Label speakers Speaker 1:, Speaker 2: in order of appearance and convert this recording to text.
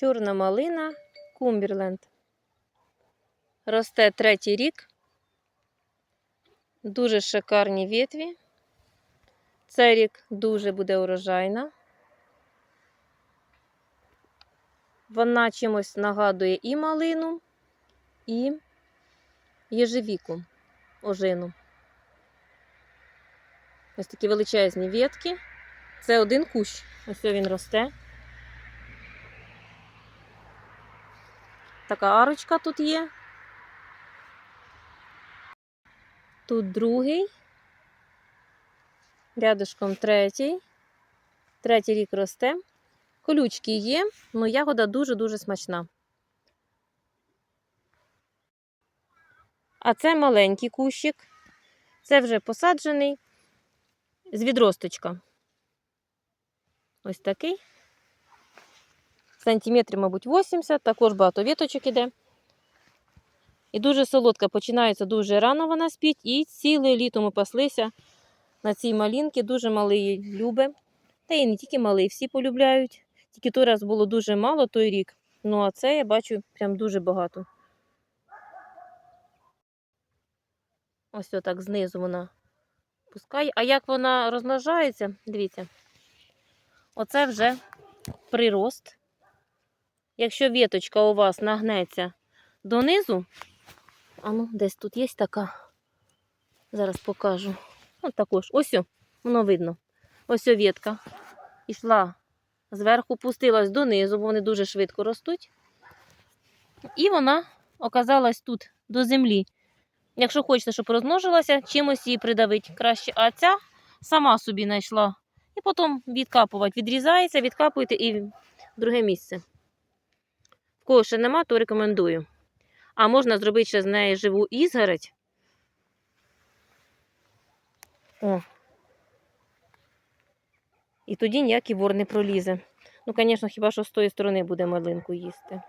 Speaker 1: Чорна малина Кумберленд. Росте третій рік. Дуже шикарні ветві. Цей рік дуже буде урожайна. Вона чимось нагадує і малину, і єжевіку, ожину. Ось такі величезні ветки. Це один кущ. Ось він росте. Така арочка тут є. Тут другий. Рядышком третій. Третій рік росте. Колючки є, але ягода дуже-дуже смачна. А це маленький кущик. Це вже посаджений з відросточка. Ось такий. Сантиметрів, мабуть, 80, також багато віточок іде. І дуже солодка, починається дуже рано вона спіть. І ціле літо ми паслися на цій малінці. Дуже малий любить. Та і не тільки малий, всі полюбляють. Тільки той раз було дуже мало той рік. Ну, а це я бачу прям дуже багато. Ось отак знизу вона пускає. А як вона розмножається, дивіться, оце вже прирост. Якщо віточка у вас нагнеться донизу, а ну, десь тут є така. Зараз покажу. От також. Ось воно видно. Ось ветка. Ішла зверху, пустилась донизу, бо вони дуже швидко ростуть. І вона оказалась тут до землі. Якщо хочете, щоб розмножилася, чимось її придавить краще. А ця сама собі знайшла. І потім відкапувати. Відрізається, відкапуєте і в друге місце. Кого ще нема, то рекомендую. А можна зробити ще з неї живу ізгородь. О. І тоді ніякий вор не пролізе. Ну, звісно, хіба що з тої сторони буде малинку їсти.